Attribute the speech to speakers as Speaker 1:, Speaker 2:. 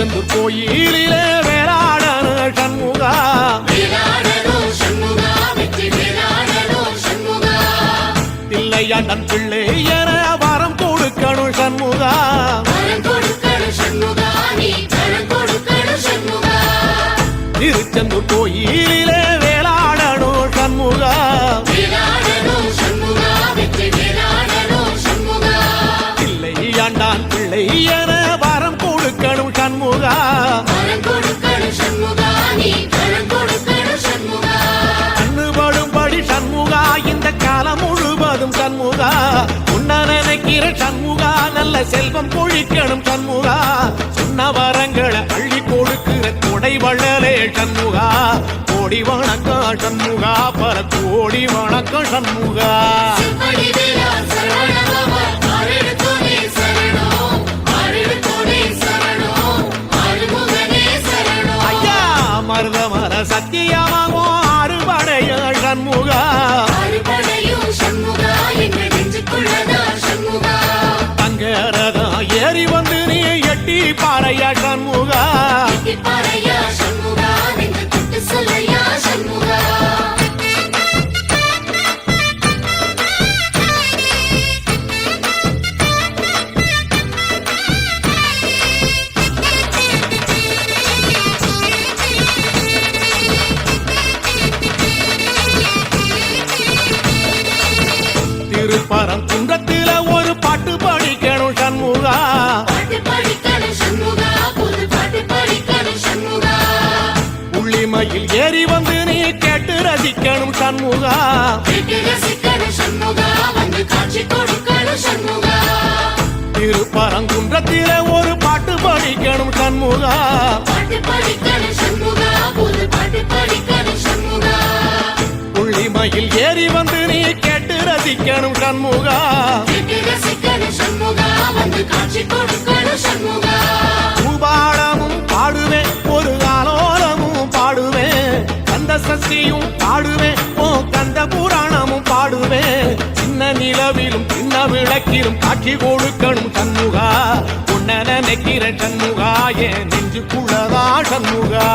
Speaker 1: திருச்செந்தூர் கோயிலிலே வேளாடன சண்முகா.
Speaker 2: வேலாடனோ சண்முகா
Speaker 1: பிள்ளை என வரம் கொடுக்கணும் சண்முகா. திருச்செந்தூர் கோயிலிலே நல்ல செல்வம் பொழிக்கணும் சண்முகா. சொன்ன வரங்களை அள்ளி கொடுக்கிற கொடை வள்ளலே சண்முகா. கோடி வணக்கம் சண்முகா பல கோடி வணக்கம் சண்முகா. மருதமர சத்தியமாகும் அறுபடைய சண்முகா.
Speaker 2: அறுபடையும் சண்முகா
Speaker 1: திருப்பரம் குன்றத்தில ஒரு பாட்டு படிக்கணும் சண்முகா. உள்ளிமையில் ஏறி வந்து நீ கேட்டு ரசிக்கணும் சண்முகா. திருப்பரங்குன்றத்தில ஒரு பாட்டு படிக்கணும் சண்முகா. ரசிக்கணும் சண்முகா.
Speaker 2: ரசிக்கணும் சண்முகா வந்து காட்சி கொடுக்கணும் சண்முகா.
Speaker 1: பூபாடமும் பாடுவேன் ஒரு ஆலோலமும் பாடுவேன். கந்த சக்தியும் பாடுவேன் ஓ கந்த புராணமும் பாடுவேன். சின்ன நிலவிலும் சின்ன விளக்கிலும் காட்சி கொடுக்கணும் சண்முகா. உன்ன நினைக்கிற சண்முகா என் நெஞ்சுக்குள்ளதா சண்முகா.